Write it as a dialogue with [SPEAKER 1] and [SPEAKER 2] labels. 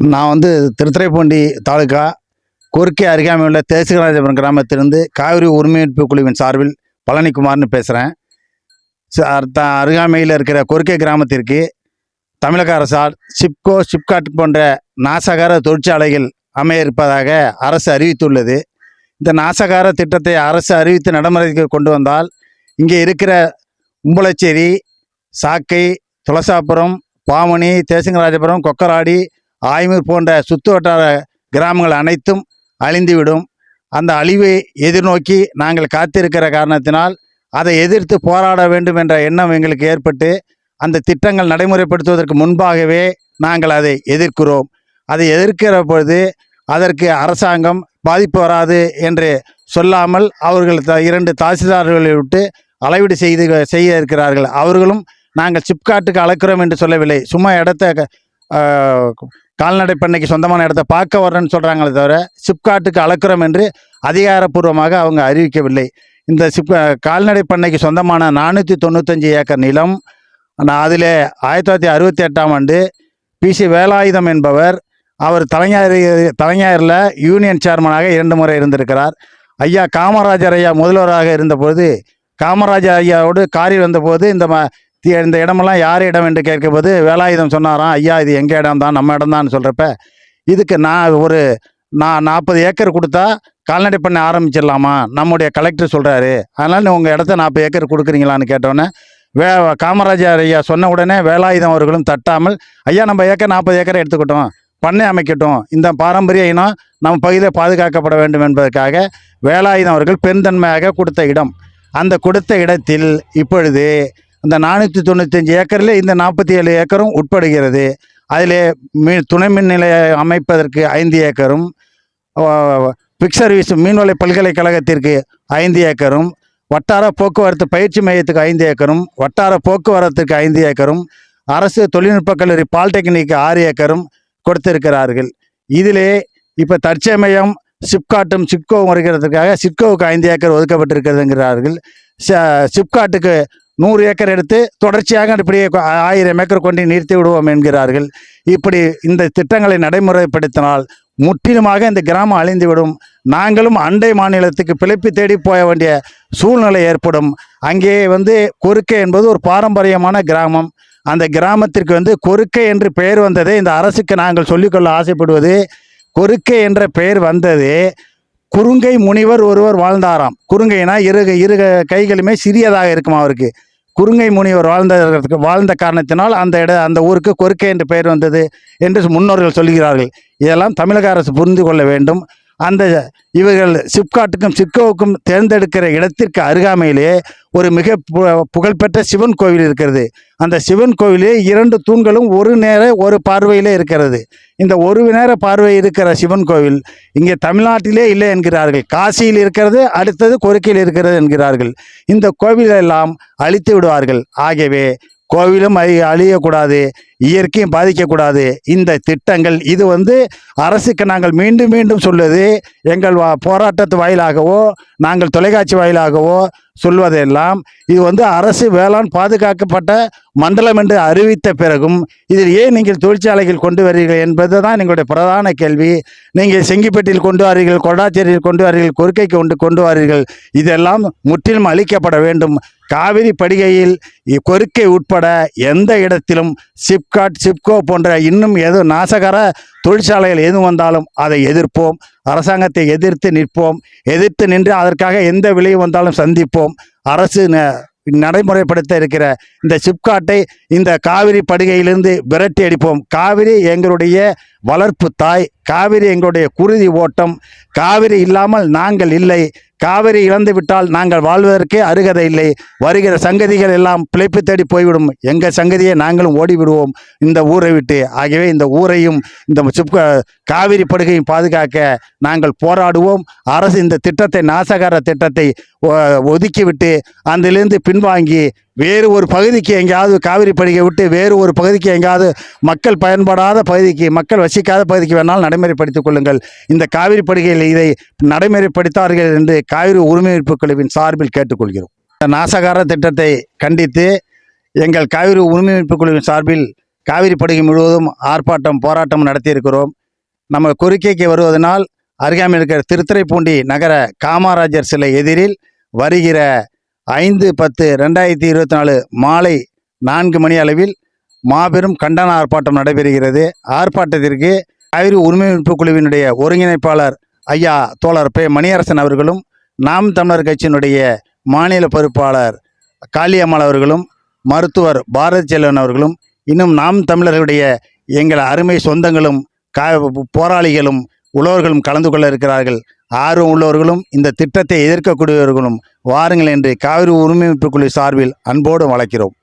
[SPEAKER 1] நான் வந்து திருத்துறைப்பூண்டி தாலுகா கோரிக்கை அருகாமையில் உள்ள தேசிகராஜபுரம் கிராமத்திலிருந்து காவிரி ஒருங்கிணைப்பு குழுவின் சார்பில் பழனிக்குமார்னு பேசுகிறேன் அருகாமையில் இருக்கிற கொர்க்கை கிராமத்திற்கு தமிழக அரசால் சிப்கோ சிப்காட் போன்ற நாசகார தொழிற்சாலைகள் அமைய இருப்பதாக அரசு அறிவித்துள்ளது. இந்த நாசகார திட்டத்தை அரசு அறிவித்து நடைமுறைக்கு கொண்டு வந்தால் இங்கே இருக்கிற உம்பளச்சேரி சாக்கை துளசாபுரம் பாமணி தேசங்கராஜபுரம் கொக்கராடி ஆய்மூர் போன்ற சுற்று வட்டார கிராமங்கள் அனைத்தும் அழிந்துவிடும். அந்த அழிவை எதிர்நோக்கி நாங்கள் காத்திருக்கிற காரணத்தினால் அதை எதிர்த்து போராட வேண்டும் என்ற எண்ணம் எங்களுக்கு ஏற்பட்டு அந்த திட்டங்கள் நடைமுறைப்படுத்துவதற்கு முன்பாகவே நாங்கள் அதை எதிர்க்கிறோம். அதை எதிர்க்கிற பொழுது அதற்கு அரசாங்கம் பாதிப்பு வராது என்று சொல்லாமல் அவர்கள் த இரண்டு தாசில்தார்களை விட்டு அளவீடு செய்து செய்ய இருக்கிறார்கள். அவர்களும் நாங்கள் சிப்காட்டுக்கு அழைக்கிறோம் என்று சொல்லவில்லை. சும்மா இடத்த கால்நடை பண்ணைக்கு சொந்தமான இடத்த பார்க்க வர்றேன்னு சொல்கிறாங்களே தவிர சிப்காட்டுக்கு அளக்கிறோம் என்று அதிகாரப்பூர்வமாக அவங்க அறிவிக்கவில்லை. இந்த சிப் கால்நடை பண்ணைக்கு சொந்தமான நானூற்றி தொண்ணூத்தஞ்சு ஏக்கர் நிலம் நான் அதில் ஆயிரத்தி தொள்ளாயிரத்தி அறுபத்தி எட்டாம் ஆண்டு பிசி வேலாயுதம் என்பவர் அவர் தலைஞர் தலைஞரில் யூனியன் சேர்மனாக இரண்டு முறை இருந்திருக்கிறார். ஐயா காமராஜர் ஐயா முதல்வராக இருந்தபோது காமராஜர் ஐயாவோடு காரில் வந்தபோது இந்த ம இந்த இடமெல்லாம் யார் இடம் என்று கேட்கும்போது வேலாயுதம் சொன்னாராம் ஐயா இது எங்கள் இடம் தான்? நம்ம இடம் தான் சொல்கிறப்ப இதுக்கு நான் ஒரு நான் நாற்பது ஏக்கர் கொடுத்தா கால்நடை பண்ண ஆரம்பிச்சிடலாமா? நம்முடைய கலெக்டர் சொல்கிறாரு அதனால் உங்கள் இடத்த நாற்பது ஏக்கர் கொடுக்குறீங்களான்னு கேட்டோன்னே வே காமராஜர் ஐயா சொன்ன உடனே வேலாயுதம் அவர்களும் தட்டாமல் ஐயா நம்ம ஏக்கர் நாற்பது ஏக்கரை எடுத்துக்கிட்டோம். பண்ணை அமைக்கட்டும். இந்த பாரம்பரிய இனம் நம்ம பகுதியில் பாதுகாக்கப்பட வேண்டும் என்பதற்காக வேலாயுதம் அவர்கள் பெருந்தன்மையாக கொடுத்த இடம். அந்த கொடுத்த இடத்தில் இப்பொழுது அந்த நானூற்றி தொண்ணூத்தஞ்சு ஏக்கரில் இந்த நாற்பத்தி ஏழு ஏக்கரும் உட்படுகிறது. அதிலே மீ துணை மின் நிலையம் அமைப்பதற்கு ஐந்து ஏக்கரும் பிக் சர்வீஸ் மீன்வளை பல்கலைக்கழகத்திற்கு ஐந்து ஏக்கரும் வட்டார போக்குவரத்து பயிற்சி மையத்துக்கு ஐந்து ஏக்கரும் வட்டார போக்குவரத்துக்கு ஐந்து ஏக்கரும் அரசு தொழில்நுட்பக் கல்லூரி பாலிடெக்னிக்கு ஆறு ஏக்கரும் கொடுத்திருக்கிறார்கள். இதிலே இப்போ தற்சமயம் சிப்காட்டும் சிப்கோவும் வருகிறதுக்காக சிப்கோவுக்கு ஐந்து ஏக்கர் ஒதுக்கப்பட்டிருக்கிறதுங்கிறார்கள். சிப்காட்டுக்கு நூறு ஏக்கர் எடுத்து தொடர்ச்சியாக இப்படியே ஆயிரம் ஏக்கர் கொண்டு நிறுத்தி விடுவோம் என்கிறார்கள். இப்படி இந்த திட்டங்களை நடைமுறைப்படுத்தினால் முற்றிலுமாக இந்த கிராமம் அழிந்துவிடும். நாங்களும் அண்டை மாநிலத்துக்கு பிழைப்பு தேடி போக வேண்டிய சூழ்நிலை ஏற்படும். அங்கே வந்து கொருக்கை என்பது ஒரு பாரம்பரியமான கிராமம். அந்த கிராமத்திற்கு வந்து கொருக்கை என்று பெயர் வந்ததே இந்த அரசுக்கு நாங்கள் சொல்லிக்கொள்ள ஆசைப்படுவது கொருக்கை என்ற பெயர் வந்தது குறுங்கை முனிவர் ஒருவர் வாழ்ந்தாராம். குறுங்கைனா இரு இரு கைகளுமே சிறியதாக இருக்கும் அவருக்கு. குறுங்கை முனிவர் வாழ்ந்ததற்கு வாழ்ந்த காரணத்தினால் அந்த இட அந்த ஊருக்கு கொருக்கை என்று பெயர் வந்தது என்று முன்னோர்கள் சொல்கிறார்கள். இதெல்லாம் தமிழக அரசு புரிந்து கொள்ள வேண்டும். அந்த இவர்கள் சிப்காட்டுக்கும் சிப்கோவுக்கும் தேர்ந்தெடுக்கிற இடத்திற்கு அருகாமையிலே ஒரு மிக பு- புகழ்பெற்ற சிவன் கோவில் இருக்கிறது. அந்த சிவன் கோவிலே இரண்டு தூண்களும் ஒரு நேர ஒரு பார்வையிலே இருக்கிறது. இந்த ஒரு நேர பார்வை இருக்கிற சிவன் கோவில் இங்கே தமிழ்நாட்டிலே இல்லை என்கிறார்கள். காசியில் இருக்கிறது அடுத்தது கொருக்கையில் இருக்கிறது என்கிறார்கள். இந்த கோவிலெல்லாம் அழித்து விடுவார்கள். ஆகவே கோவிலும் அழி அழியக்கூடாது இயற்கையும் பாதிக்கக்கூடாது. இந்த திட்டங்கள் இது வந்து அரசுக்கு நாங்கள் மீண்டும் மீண்டும் சொல்வது எங்கள் வா போராட்டத்து வாயிலாகவோ நாங்கள் தொலைக்காட்சி வாயிலாகவோ சொல்வதெல்லாம் இது வந்து அரசு வேளாண் பாதுகாக்கப்பட்ட மண்டலம் என்று அறிவித்த பிறகும் இதில் ஏன் நீங்கள் தொழிற்சாலைகள் கொண்டு வருகிறீர்கள் என்பது தான் எங்களுடைய பிரதான கேள்வி. நீங்கள் செங்கிப்பட்டியில் கொண்டு வாரீர்கள் கொடாச்சேரியில் கொண்டு வாரீர்கள் கொருக்கைக்கு கொண்டு கொண்டு வாரீர்கள் இதெல்லாம் முற்றிலும் அழிக்கப்பட வேண்டும். காவிரி படுகையில் இ- உட்பட எந்த இடத்திலும் சிப்காட் சிப்கோ போன்ற இன்னும் எது நாசகர தொழிற்சாலைகள் எது வந்தாலும் அதை எதிர்ப்போம். அரசாங்கத்தை எதிர்த்து நிற்போம். எதிர்த்து நின்று அதற்காக எந்த விலையும் வந்தாலும் சந்திப்போம். அரசு ந- நடைமுறைப்படுத்த இருக்கிற இந்த சிப்காட்டை இந்த காவிரி படுகையிலிருந்து விரட்டி அடிப்போம். காவிரி எங்களுடைய வளர்ப்பு தாய். காவிரி எங்களுடைய குருதி ஓட்டம். காவிரி இல்லாமல் நாங்கள் இல்லை. காவிரி இழந்து விட்டால் நாங்கள் வாழ்வதற்கே அருகதை இல்லை. வருகிற சங்கதிகள் எல்லாம் பிழைப்பு தேடி போய்விடும். எங்கள் சங்கதியை நாங்களும் ஓடிவிடுவோம். இந்த ஊரை விட்டு. ஆகவே இந்த ஊரையும் இந்த சிப்க காவிரி படுகையும் பாதுகாக்க நாங்கள் போராடுவோம். அரசு இந்த திட்டத்தை நாசகார திட்டத்தை ஒதுக்கிவிட்டு அதிலிருந்து பின்வாங்கி வேறு ஒரு பகுதிக்கு எங்கேயாவது காவிரி படுகை விட்டு வேறு ஒரு பகுதிக்கு எங்கேயாவது மக்கள் பயன்படாத பகுதிக்கு மக்கள் வசிக்காத பகுதிக்கு வேணாலும் நடைமுறைப்படுத்திக் கொள்ளுங்கள். இந்த காவிரி படுகையில் இதை நடைமுறைப்படுத்தார்கள் என்று காவிரி உரிமைப்பு குழுவின் சார்பில் கேட்டுக்கொள்கிறோம். இந்த நாசகார திட்டத்தை கண்டித்து எங்கள் காவிரி உரிமைப்பு குழுவின் சார்பில் காவிரி படுகை முழுவதும் ஆர்ப்பாட்டம் போராட்டம் நடத்தியிருக்கிறோம். நம்ம கோரிக்கைக்கு வருவதனால் அருகாமையில் இருக்கிற திருத்துறைப்பூண்டி நகர காமராஜர் சிலை எதிரில் வருகிற ஐந்து பத்து ரெண்டாயிரத்தி இருபத்தி நாலு மாலை நான்கு மணி அளவில் மாபெரும் கண்டன ஆர்ப்பாட்டம் நடைபெறுகிறது. ஆர்ப்பாட்டத்திற்கு காவிரி உரிமை மீட்பு குழுவினுடைய ஒருங்கிணைப்பாளர் ஐயா தோழர் பே மணியரசன் அவர்களும் நாம் தமிழர் கட்சியினுடைய மாநில பொறுப்பாளர் காளியம்மாள் அவர்களும் மருத்துவர் பாரதி செல்வன் அவர்களும் இன்னும் நாம் தமிழர்களுடைய எங்கள் அருமை சொந்தங்களும் கா போராளிகளும் உழவர்களும் கலந்து கொள்ள இருக்கிறார்கள். ஆர்வம் உள்ளவர்களும் இந்த திட்டத்தை எதிர்க்கக்கூடியவர்களும் வாருங்கள் என்று காவிரி உரிமைப்பு குழு சார்பில் அன்போடு வளர்க்கிறோம்